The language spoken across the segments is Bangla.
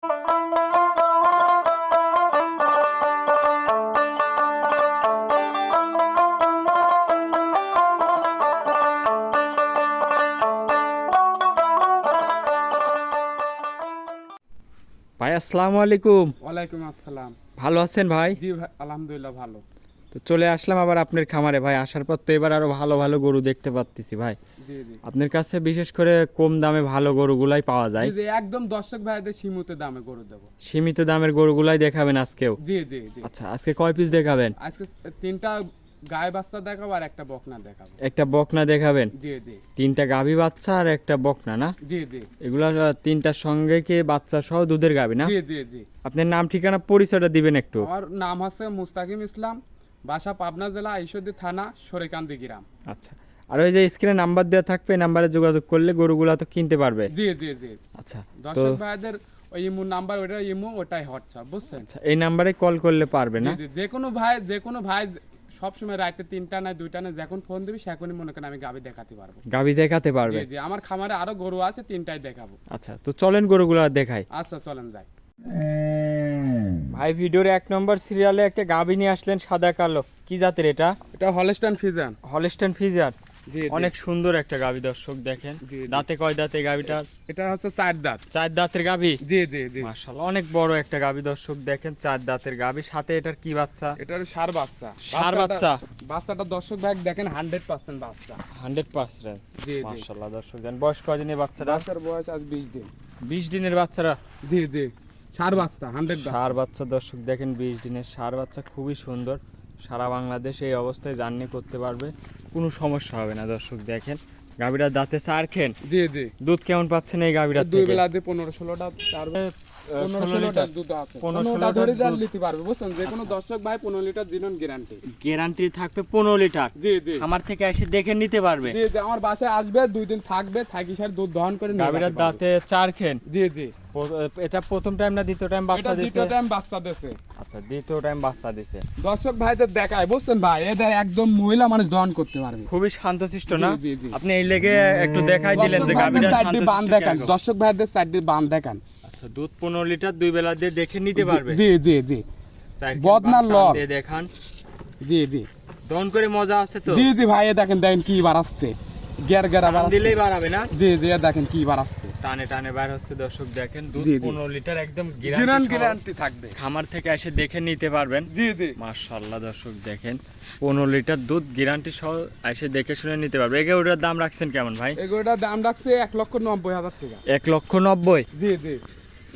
ভাই আসসালামু আলাইকুম। ওয়ালাইকুম আসসালাম। ভালো আছেন ভাই? জি ভাই আলহামদুলিল্লাহ ভালো। তো চলে আসলাম আবার আপনার খামারে ভাই আসার পর তো এবার আরও ভালো ভালো গরু দেখতে পাচ্ছি ভাই। আপনার কাছে বিশেষ করে কম দামে ভালো গরুগুলাই পাওয়া যায়? জি একদম দর্শক ভাইদের সীমিত দামে গরু দেবো। সীমিত দামের গরুগুলাই দেখাবেন আজকেও? জি জি জি। আচ্ছা আজকে কয় পিস দেখাবেন? আজকে তিনটা গায়ে বাচ্চা দেখাবো আর একটা বকনা দেখাবো। একটা বকনা দেখাবেন? জি জি। তিনটা গাভী বাচ্চা আর একটা বকনা না? জি জি। এগুলা তিনটার সঙ্গে কি বাচ্চা সহ দুধের গাভী না? জি জি জি। আপনার নাম ঠিকানা পরিচয়টা দিবেন একটু। আমার নাম হচ্ছে মুস্তাকিম ইসলাম বাসা পাবনা জেলা ঈশ্বরদী থানা সরেকান্দি গ্রাম। আচ্ছা। আর ওই যে স্ক্রিনে নাম্বার দেওয়া থাকবে নাম্বারে যোগাযোগ করলে গরুগুলা তো কিনতে পারবে। জি জি জি। আচ্ছা তো দর্শক ভাইদের ওই ইমু নাম্বার ওটা ইমু ওটাই হোয়াটসঅ্যাপ বুঝছেন? আচ্ছা এই নাম্বারে কল করলে পারবে না? যে কোনো ভাই যে কোনো ভাই সবসময় রাতে তিনটা না দুইটা না যখন ফোন দিবি সেখনই মনে করেন আমি গাবি দেখাতে পারব। গাভী দেখাতে পারবে? জি আমার খামারে আরও গরু আছে তিনটাই দেখাবো। আচ্ছা তো চলেন গরুগুলো দেখাই। আচ্ছা চলেন যাই। ভাই ভিডিওর এক নম্বর সিরিয়ালে একটা গাভী নিয়ে আসলেন সাদা কালো। কি জাতের এটা? এটা হলস্টান ফিজান হলস্টেন ফিজার জি অনেক সুন্দর একটা গাভী দর্শক দেখেন। দাঁতে কয় দাঁতে গাভীটার এটা হচ্ছে চার দাঁত। চার দাঁতের গাভী জি জি জি। মাশাআল্লাহ অনেক বড় একটা গাভী দর্শক দেখেন চার দাঁতের গাভী সাথে এটার কি বাচ্চা? এটার সার বাচ্চা। বাচ্চাটা- বাচ্চা? বাচ্চাটা দর্শক ভাই দেখেন হান্ড্রেড পার্সেন্ট বাচ্চা। হান্ড্রেড পার্সেন্ট জি জি। মাশাআল্লাহ দর্শক দেন বয়স কয়দিনের বাচ্চাটা? বাচ্চার বয়স আজ বিশ দিন। বিশ দিনের বাচ্চারা? জি জি। সার বাচ্চা হান্ড্রেড সার বাচ্চা দর্শক দেখেন বিশ দিনের সার বাচ্চা খুবই সুন্দর। সারা বাংলাদেশে এই অবস্থায় জার্নি করতে পারবে কোনো সমস্যা হবে না দর্শক দেখেন। গাভীরা দাঁতে চার খেন জি জি। দুধ কেমন পাচ্ছেন এই গাভীরা দুই বেলা দিয়ে পনেরো ষোলোটা চার পনেরো লিটার দুধ আছে। পনেরোটা ধরে যান নিতে পারবে বুঝছেন? যে কোনো দর্শক ভাই পনেরো লিটার জিনন গ্যারান্টি গ্যারান্টি থাকবে পনেরো লিটার। জি জি। আমার থেকে এসে দেখে নিতে পারবে। জি জি আমার বাসায় আসবে দুই দিন থাকবে থাকি স্যার দুধ দহন করে নিয়ে গাভীটার যেতে পারবে। দাঁতে চার খেন। জি জি। এটা প্রথম টাইম না দ্বিতীয় টাইম বাচ্চা দিছে? দ্বিতীয় টাইম বাচ্চা দিছে। আচ্ছা দ্বিতীয় টাইম বাচ্চা দিছে। দর্শক ভাইদের দেখায় বুঝছেন ভাই? এদের একদম মহিলা মানুষ দহন করতে পারবে। খুবই শান্ত শান্তশিষ্ট না। আপনি এই লেগে একটু দেখাই দিলেন যে শান্তশিষ্ট দর্শক ভাইদের চারটি বান দেখান। আচ্ছা দুধ পনেরো লিটার দুই বেলা দিয়ে দেখে নিতে পারবে। জি জি জি। বদনার। দিয়ে দেখান। জি জি। দন করে মজা আছে তো? জি জি ভাই দেখেন দেখেন কি বাড়াচ্ছে গের গেরা টান বাড়াচ্ছে দিলেই বাড়াবে না? জি জি দেখেন কি বাড়াচ্ছে টানে টানে বাইর হচ্ছে দর্শক দেখেন দুধ জি, জি। পনেরো লিটার একদম গ্যারান্টি থাকবে। খামার থেকে এসে দেখে নিতে পারবেন। জি জি। মার্শাল্লাহ দর্শক দেখেন পনেরো লিটার দুধ গ্যারান্টি সহ এসে দেখে শুনে নিতে পারবে। এগে ওটার দাম রাখছেন কেমন ভাই? এগুলোটার দাম রাখছে এক লক্ষ নব্বই হাজার টাকা। এক লক্ষ নব্বই? জি জি।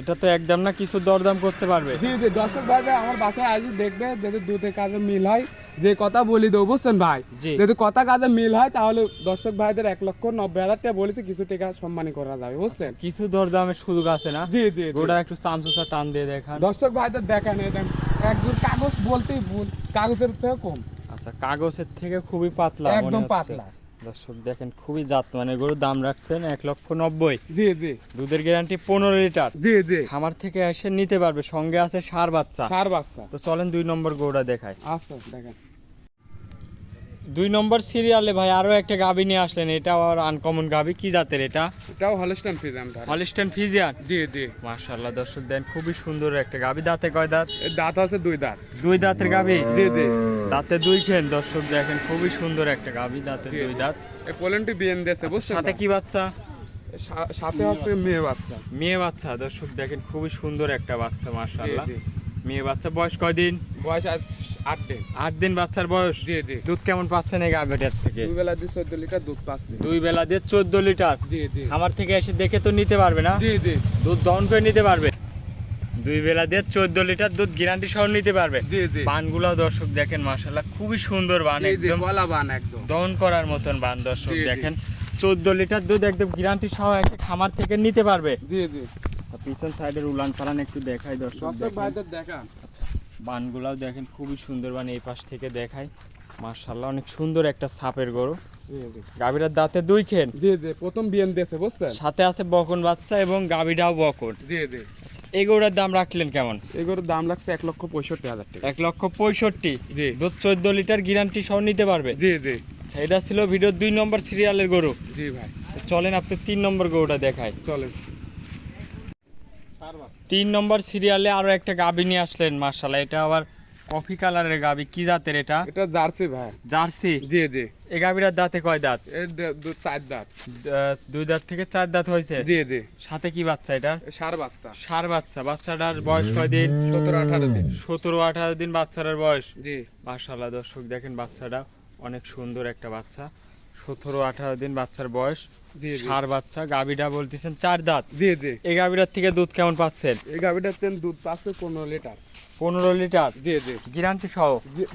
এটা তো একদম না কিছু দরদাম করতে পারবে। জি জি দর্শক ভাইরা আমার বাসায় আসে দেখবে যদি দুধের কাজে মিল হয় যে কথা বলি দেবো বুঝছেন ভাই? যদি কথা কাজে মিল হয় তাহলে দর্শক ভাইদের এক লক্ষ নব্বই হাজার টাকা বলেছে কিছু টাকা সম্মানী করা যাবে বুঝছেন? কিছু দরদামের সুযোগ আছে না? জি জি। ওটা একটু চামচুচা টান দিয়ে দেখান। দর্শক ভাইদের দেখেন একদম কাগজ বলতেই ভুল কাগজের থেকে কম। আচ্ছা কাগজের থেকে খুবই পাতলা একদম পাতলা। দর্শক দেখেন খুবই জাত মানে গরুর দাম রাখছেন এক লক্ষ নব্বই। জি জি। দুধের গ্যারান্টি পনেরো লিটার। জি জি। খামার থেকে এসে নিতে পারবে সঙ্গে আছে সার বাচ্চা। সার বাচ্চা। তো চলেন দুই নম্বর গরুটা দেখায় আচ্ছা দেখেন। দুই নম্বর সিরিয়ালে ভাই আরও একটা গাবি নিয়ে আসলেন এটা আর আনকমন গাবি। কি জাতের এটা? এটাও হলস্টান ধর হলিস্টেন ফিজিয়ান জি জি। মাশাআল্লাহ দর্শক দেন খুবই সুন্দর একটা গাবি। দাঁতে কয় দাঁত? দাঁত আছে দুই দাঁত। দুই দাঁতের গাবি? জি জি। দাঁতে দুই খেন দর্শক দেখেন খুবই সুন্দর একটা গাবি দাঁতে দুই। দাঁত। এই পোলেনটি বিয়েন দিয়েছে বুঝছেন সাথে কি বাচ্চা? সাথে আছে মেয়ে বাচ্চা। মেয়ে বাচ্চা দর্শক দেখেন খুবই সুন্দর একটা বাচ্চা মাশাআল্লাহ। মেয়ে বাচ্চা বয়স কয়দিন বয়স আজ আট দিন। আট দিন বাচ্চার বয়স? জি জি। দুধ কেমন পাচ্ছেন এই গাভিটার থেকে? দুই বেলা দিয়ে চোদ্দ লিটার দুধ পাচ্ছে। দুই বেলা দিয়ে চোদ্দ লিটার? জি জি। খামার থেকে এসে দেখে তো নিতে পারবে না? জি জি। দুধ দহন করে নিতে পারবে? দুই বেলা দিয়ে চোদ্দ লিটার দুধ গ্যারান্টি সহ নিতে পারবে? জি জি। বানগুলো দর্শক দেখেন মাশাল্লাহ খুবই সুন্দর বান একদম কলা বান একদম। দহন করার মতন বান দর্শক। দেখেন। চোদ্দ লিটার দুধ একদম গ্যারান্টি সহ এসে খামার থেকে নিতে পারবে। জি জি। আচ্ছা, পিছন সাইডের উলান পালান একটু দেখাই দর্শক দেখেন। আচ্ছা বানগুলাও দেখেন খুবই সুন্দর বান এই পাশ থেকে দেখাই মার্শাল্লাহ অনেক সুন্দর একটা সাপের গরু। গাভীরার দাঁতে দুই খেন। জি জি প্রথম বিয়েন দিয়েছে বুঝছেন? সাথে আছে বকন বাচ্চা এবং গাভীটাও বকন। জি জি। আচ্ছা এই গরুটার দাম রাখলেন কেমন? এগুলোর দাম লাগছে এক লক্ষ পঁয়ষট্টি হাজার টাকা। এক লক্ষ পঁয়ষট্টি? জি। দুধ চোদ্দ লিটার গ্যারান্টি সহ নিতে পারবে? জি জি। আচ্ছা এটা ছিল ভিডিওর দুই নম্বর সিরিয়ালের গরু। জি ভাই। চলেন আপনি তিন নম্বর গরুটা দেখায় চলেন। তিন নম্বর সিরিয়ালে আরও একটা গাবি নিয়ে আসলেন মার্শাল্লাহ এটা আবার কফি কালারের গাবি। কি জাতের এটা? এটা জার্সি ভাই। জার্সি? জি জি। এই গাবিটার দাঁতে কয় দাঁত? এর চার দাঁত। দুই দাঁত থেকে চার দাঁত হয়েছে? জি জি। সাথে কি বাচ্চা এটা? সার বাচ্চা। সার বাচ্চা। বাচ্চাটার বয়স কয় দিন? সতেরো আঠারো দিন। সতেরো আঠারো দিন বাচ্চাটার বয়স? জি। মার্শাল্লাহ দর্শক দেখেন বাচ্চাটা অনেক সুন্দর একটা বাচ্চা। সতেরো আঠারো দিন বাচ্চার বয়স। সার বাচ্চা গাবিটা বলতেছেন চার দাঁত। জি জি। এই গাবিটার থেকে দুধ কেমন পাচ্ছেন? এই গাভিটার তেল দুধ পাচ্ছে পনেরো লিটার। পনেরো লিটার? জি জি। গ্যারান্টি সহ?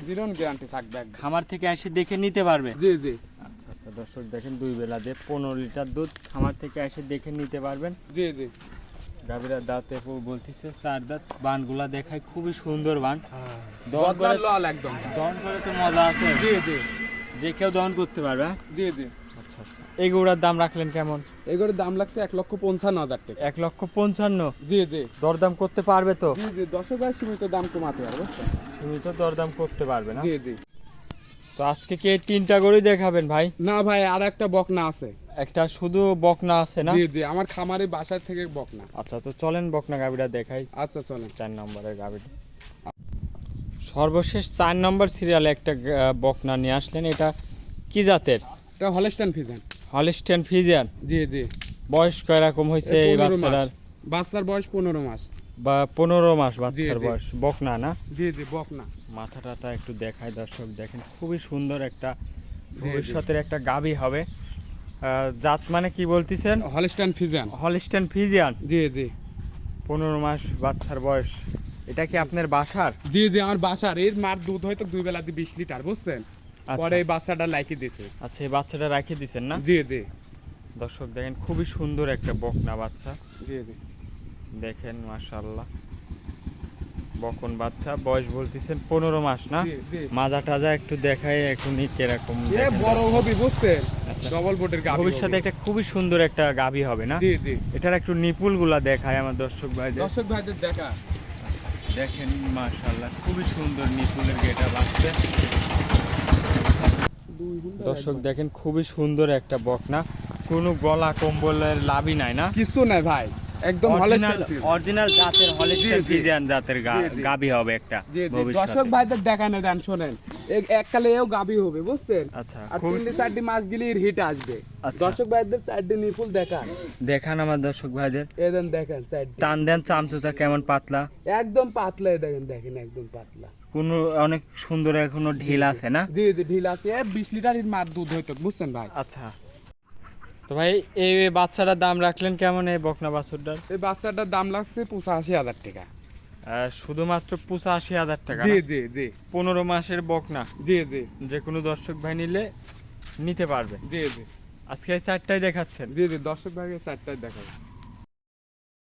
জিরন গ্যারান্টি থাকবে খামার থেকে এসে দেখে নিতে পারবে? জি জি। আচ্ছা আচ্ছা দর্শক দেখেন দুই বেলা দিয়ে পনেরো লিটার দুধ খামার থেকে এসে দেখে নিতে পারবেন। জি জি। গাভীরা দাঁতে বলতেছে চার দাঁত। বানগুলা দেখায় খুবই সুন্দর বান। একদম। দহন করে তো মজা আছে। জি জি। যে কেউ দহন করতে পারবে হ্যাঁ? জি জি। আচ্ছা আচ্ছা। এই দাম রাখলেন কেমন? দাম লাগছে এক লক্ষ পঞ্চান্ন হাজার টাকা। এক লক্ষ পঞ্চান্ন? জি জি। দরদাম করতে পারবে তো? জি জি। দর্শক ভাই সীমিত দাম কমাতে পারব তুমি তো দরদাম করতে পারবে না? জি জি। তো আজকে কি তিনটা গরুই দেখাবেন ভাই? না ভাই আর একটা বকনা আছে। একটা শুধু বকনা আছে না? জি জি। আমার খামারে বাসার থেকে বকনা। আচ্ছা তো চলেন বকনা গাভীটা দেখাই। আচ্ছা চলেন। চার নম্বরের গাভীটা। সর্বশেষ চার নম্বর সিরিয়ালে একটা বকনা নিয়ে আসলেন। এটা কি জাতের? এটা হলস্টান ফিজান হলিস্টেন ফিজিয়ান জি জি। বয়স কয়রকম হয়েছে এই বাচ্চাটার? বাচ্চার বয়স পনেরো মাস। বা পনেরো মাস বাচ্চার বয়স। বকনা না? জি জি বকনা। মাথাটাটা একটু দেখায় দর্শক দেখেন। খুবই সুন্দর একটা ভবিষ্যতের একটা গাবি হবে। জাত মানে কি বলতেছেন? হলস্টান ফিজান হলিস্টেন ফিজিয়ান জি জি। পনেরো মাস বাচ্চার বয়স। এটা কি আপনার বাসার? জি জি আমার বাসার। এর মার দুধ হয়তো দুই বেলা বিশ লিটার বুঝছেন? আচ্ছা। পরে এই বাচ্চাটা লাইকে দিছে। আচ্ছা এই বাচ্চাটা রাখে দিছেন না? জি জি। দর্শক দেখেন খুবই সুন্দর একটা বকনা বাচ্চা। জি জি। দেখেন মাশাল্লাহ বকন বাচ্চা বয়স বলতেছেন পনেরো মাস না। মাজা টাজা একটু দেখাই এখনই কীরকম বড় হবি বুঝছেন? আচ্ছা। ডবল বোটের গাভি ভবিষ্যতে একটা খুবই সুন্দর একটা গাভী হবে না? জি জি। এটার একটু নিপুলগুলা দেখায় আমার দর্শক ভাইদের। দর্শক ভাইদের দেখা। দেখেন মাশাল্লাহ খুবই সুন্দর নিপুলের গেটা আসছে। দর্শক দেখেন খুবই সুন্দর একটা বকনা। কোনো গলা কম্বলের লাভই নাই না। কিছু নাই ভাই। একদম অরিজিনাল জাতের হলিস্টাইন জি। জাতের হবে একটা দর্শক ভাইদের দেখানো দেন শোনেন। এককালে এও গাবি হবে বুঝছেন? আচ্ছা আর তিনটে চারটি মাস হিট আসবে। আচ্ছা। দর্শক ভাইদের চারটি নিপুল দেখান। দেখান আমার দর্শক ভাইদের। এদেন দেখেন চারটি। টান দেন চামচুচা কেমন পাতলা? একদম পাতলা দেখেন দেখেন একদম পাতলা। কোনো অনেক সুন্দর এখনও ঢিল আছে না? জি জি ঢিল আছে। এ বিশ লিটারের মার দুধ হইতো বুঝছেন ভাই? আচ্ছা। তো ভাই এই বাচ্চাটার দাম রাখলেন কেমন এই বকনা বাছুরটার? এই বাচ্চাটার দাম লাগছে পঁচাশি হাজার টাকা। শুধুমাত্র পঁচাশি হাজার টাকা জি জি জি। পনেরো মাসের বকনা। জি জি। যে কোনো দর্শক ভাই নিলে নিতে পারবে। জি জি। আজকে এই চারটাই দেখাচ্ছেন? জি জি দর্শক ভাইকে চারটায় দেখাবো।